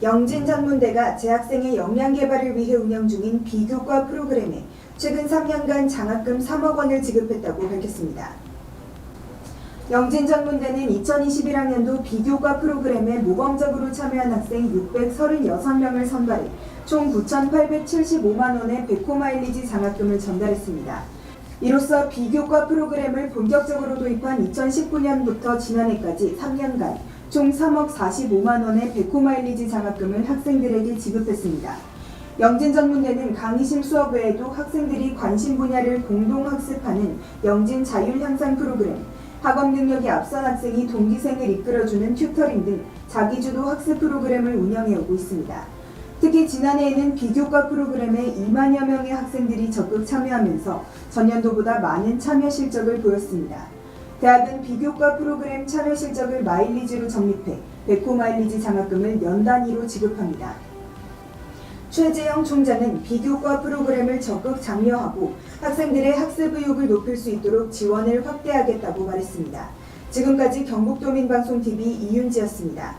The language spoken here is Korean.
영진 전문대가 재학생의 역량 개발을 위해 운영 중인 비교과 프로그램에 최근 3년간 장학금 3억 원을 지급했다고 밝혔습니다. 영진 전문대는 2021학년도 비교과 프로그램에 모범적으로 참여한 학생 636명을 선발해 총 9,875만 원의 백호 마일리지 장학금을 전달했습니다. 이로써 비교과 프로그램을 본격적으로 도입한 2019년부터 지난해까지 3년간 총 3억 45만 원의 백호 마일리지 장학금을 학생들에게 지급했습니다. 영진전문대는 강의실 수업 외에도 학생들이 관심 분야를 공동 학습하는 영진 자율향상 프로그램, 학업 능력이 앞선 학생이 동기생을 이끌어주는 튜터링 등 자기주도 학습 프로그램을 운영해오고 있습니다. 특히 지난해에는 비교과 프로그램에 2만여 명의 학생들이 적극 참여하면서 전년도보다 많은 참여 실적을 보였습니다. 대학은 비교과 프로그램 참여 실적을 마일리지로 적립해 백호 마일리지 장학금을 연 단위로 지급합니다. 최재영 총장은 비교과 프로그램을 적극 장려하고 학생들의 학습 의욕을 높일 수 있도록 지원을 확대하겠다고 말했습니다. 지금까지 경북도민방송TV 이윤지였습니다.